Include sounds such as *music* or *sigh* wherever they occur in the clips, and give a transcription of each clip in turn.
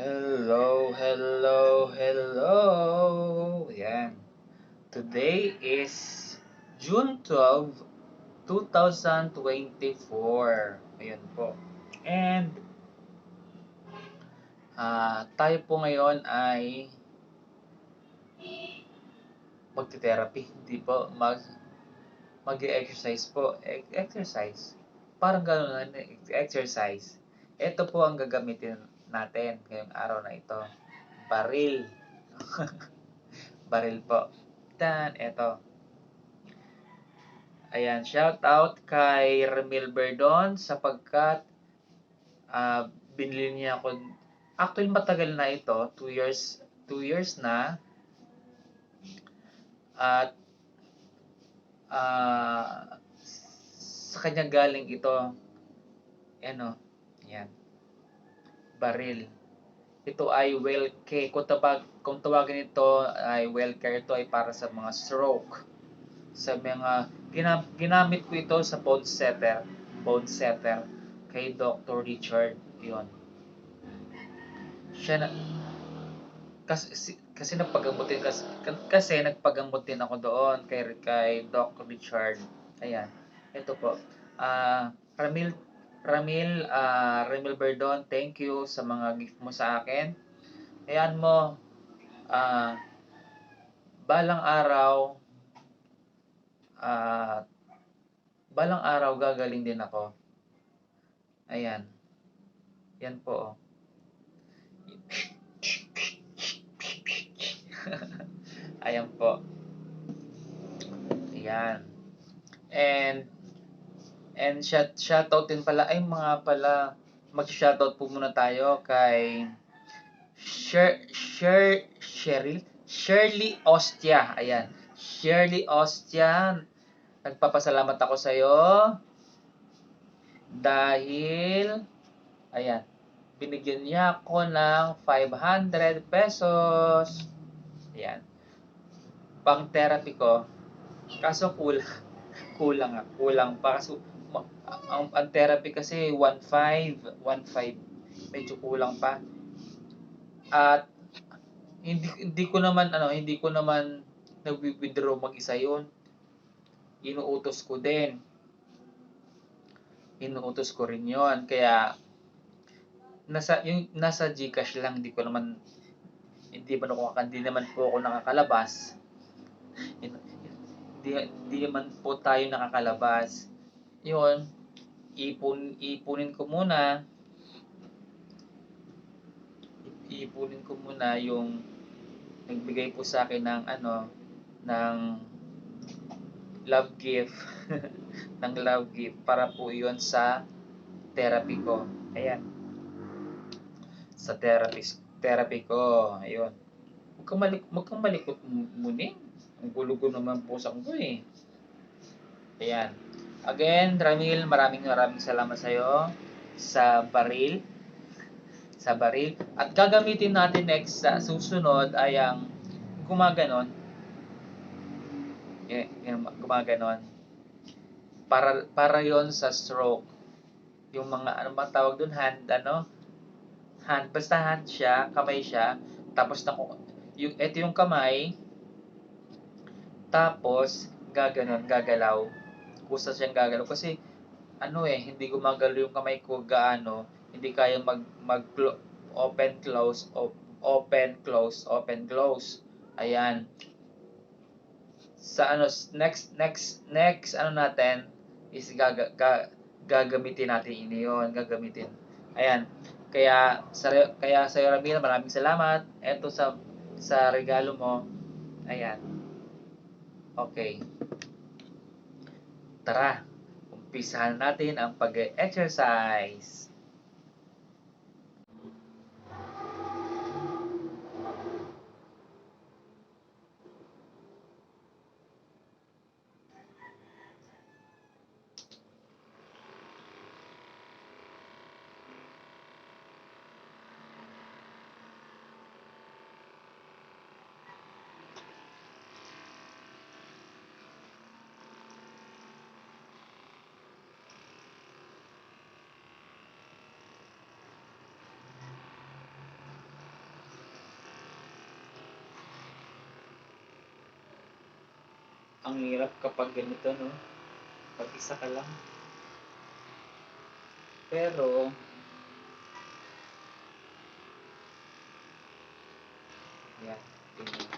Hello, hello, hello. Yan. Today is June 12, 2024. Ayun po. And ah tayo po ngayon ay magte-therapy. Hindi po mag mag-exercise po. E- exercise. Parang gano'n na exercise. Ito po ang gagamitin natin ngayong araw na ito. Baril. *laughs* Baril po. Dan, ito. Ayan, shout out kay Ramil Berdon sapagkat uh, binili niya ako actually matagal na ito, 2 years 2 years na at uh, sa kanya galing ito ano yan baril. Ito ay well care. Kung, tabag, kung tawagin ito ay well care ito ay para sa mga stroke. Sa mga ginam, ginamit ko ito sa bone setter bone setter kay Dr. Richard yon siya na kasi kasi nagpagamutin kasi, kasi nagpagamutin ako doon kay kay Dr. Richard. Ayan. Ito po. Ah uh, Ramil Ramil, uh, Ramil Berdon, thank you sa mga gift mo sa akin. Ayan mo, uh, balang araw, uh, balang araw gagaling din ako. Ayan. Yan po. Oh. *laughs* Ayan po. Ayan. And And shout, shoutout din pala, ay mga pala, mag-shoutout po muna tayo kay Sher, Sher, Cheryl, Shirley Ostia. Ayan. Shirley Ostia. Nagpapasalamat ako sa iyo dahil ayan, binigyan niya ako ng 500 pesos. Ayan. Pang therapy ko. Kaso kulang. Kulang. Kulang pa. Kaso ang, ang therapy kasi 1.5, 1.5. Medyo kulang pa. At hindi hindi ko naman ano, hindi ko naman nag-withdraw mag-isa 'yon. Inuutos ko din. Inuutos ko rin 'yon. Kaya nasa yung nasa GCash lang, hindi ko naman hindi man ako hindi naman po ako nakakalabas. *laughs* Hindi, hindi naman po tayo nakakalabas. Yun, ipon ipunin ko muna. Ipunin ko muna yung nagbigay po sa akin ng ano ng love gift. *laughs* Ng love gift para po yon sa therapy ko. Ayan. Sa therapy therapy ko. Ayun. Huwag kang, malikot muna ang gulo ko naman po sa ko eh. Ayan Again, Ramil, maraming maraming salamat sa iyo sa baril. Sa baril. At gagamitin natin next sa susunod ay ang gumaganon. Yung gumaganon. Para, para yon sa stroke. Yung mga, ano ba tawag dun? Hand, ano? Hand, basta hand siya, kamay siya. Tapos, na, yung, ito yung kamay. Tapos, gaganon, gagalaw kusa siyang gagalaw. Kasi ano eh hindi gumagalaw yung kamay ko gaano hindi kaya mag mag open close op, open close open close. Ayan. Sa ano next next next ano natin is gaga, ga, gagamitin natin ini yon gagamitin. Ayan. Kaya sa kaya sa Ramila maraming salamat. Eto sa sa regalo mo. Ayan. Okay Tara, umpisahan natin ang pag-exercise. Ang hirap kapag ganito, no? Pag isa ka lang. Pero, yan. tingnan.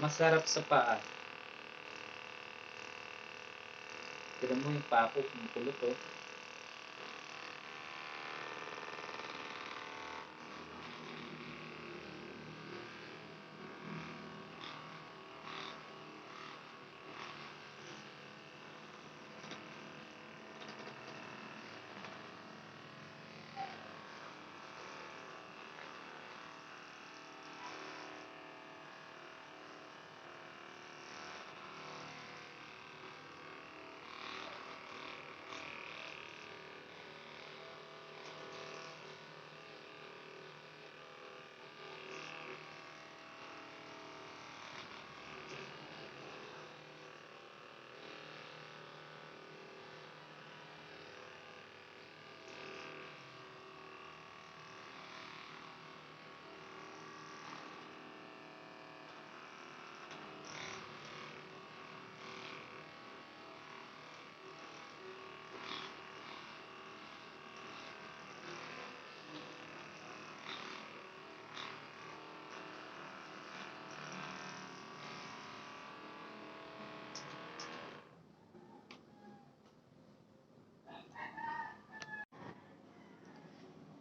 Masarap sa paa. Tignan mo yung paa ko, kumukulot oh.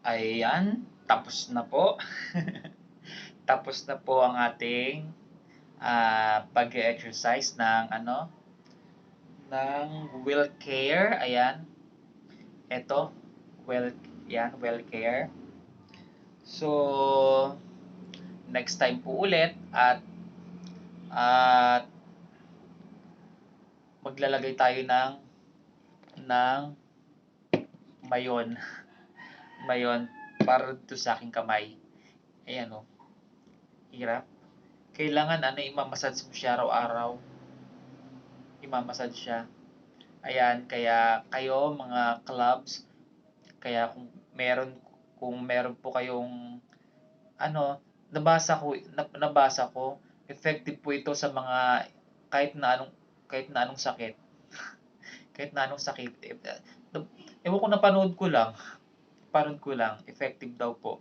Ayan, tapos na po. *laughs* tapos na po ang ating ah, pag-exercise ng ano ng well care. Ayan. Ito, well yan, well care. So, next time po ulit at at maglalagay tayo ng ng mayon *laughs* mayon para to sa aking kamay. Ayan o. Hirap. Kailangan ano, imamassage mo siya araw-araw. Imamassage siya. Ayan, kaya kayo mga clubs, kaya kung meron kung meron po kayong ano, nabasa ko nab- nabasa ko, effective po ito sa mga kahit na anong kahit na anong sakit. *laughs* kahit na anong sakit. Ewan ko napanood ko lang parang kulang. Effective daw po.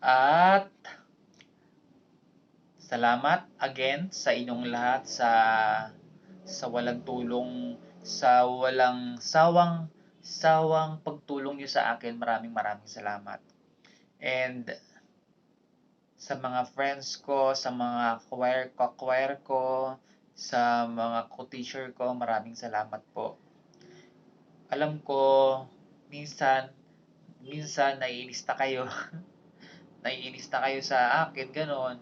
At salamat again sa inyong lahat sa sa walang tulong, sa walang sawang sawang pagtulong niyo sa akin. Maraming maraming salamat. And sa mga friends ko, sa mga choir ko, choir ko, sa mga co-teacher ko, maraming salamat po. Alam ko, minsan, minsan naiinis na kayo. *laughs* naiinis na kayo sa akin, ganon.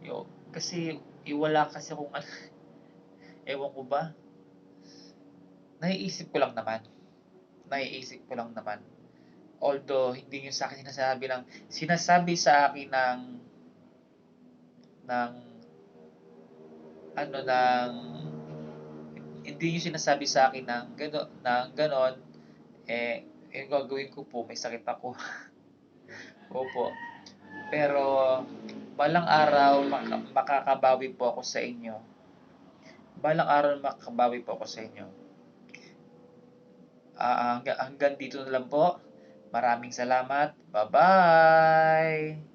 Yo, kasi, iwala kasi kung ano, *laughs* ewan ko ba, naiisip ko lang naman. Naiisip ko lang naman. Although, hindi nyo sa akin sinasabi lang, sinasabi sa akin ng, ng, ano, ng, hindi nyo sinasabi sa akin ng, gano, ng ganon, eh, yung gagawin ko po, may sakit ako. *laughs* Opo. Pero, balang araw, mak- makakabawi po ako sa inyo. Balang araw, makakabawi po ako sa inyo. Ah, hanggang, hanggang dito na lang po. Maraming salamat. Bye-bye!